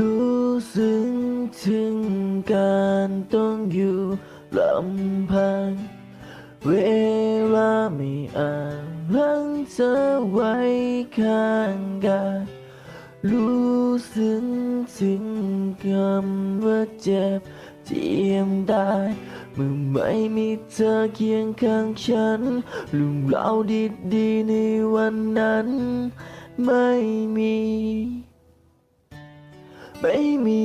รู้สึกถึงการต้องอยู่ลำพัง เวลาไม่อาจรังเธอไว้ข้างกายรู้สึกถึงคำว่าเจ็บเจียมได้เมื่อไม่มีเธอเคียงข้างฉันลุงเล่าดีๆในวันนั้นไม่มี ไม่มี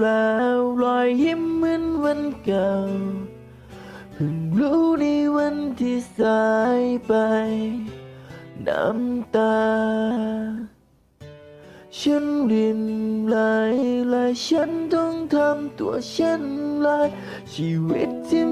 แล้วรอยยิ้มเหมือนวันเก่าเพิ่งรู้ในวันที่สายไป น้ำตา ฉันรินไหลไหลฉันต้องทำตัวฉันลายชีวิตที่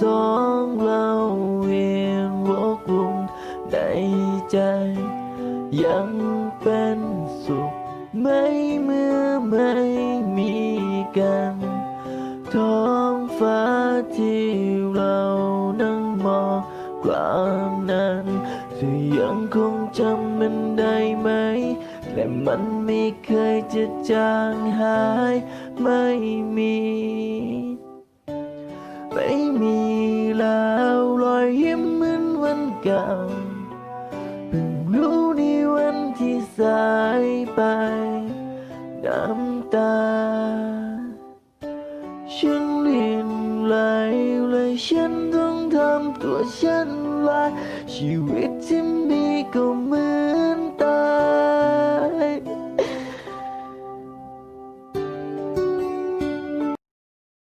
สองเราเวียนวกวนในใจ ยังเป็นสุข ไม่เมื่อไม่มีกัน ท้องฟ้าที่เรานั่งมองกลางนั้นเธอยังคงจำมันได้ไหม และมันไม่เคยจะจางหายไม่มี ไม่มีแล้วรอยยิ้มเหมือนวันเก่าเพิ่งรู้ในวันที่สายไปน้ำตา ฉันเรียนไหลเลยฉันต้องทำตัวฉันลายชีวิตที่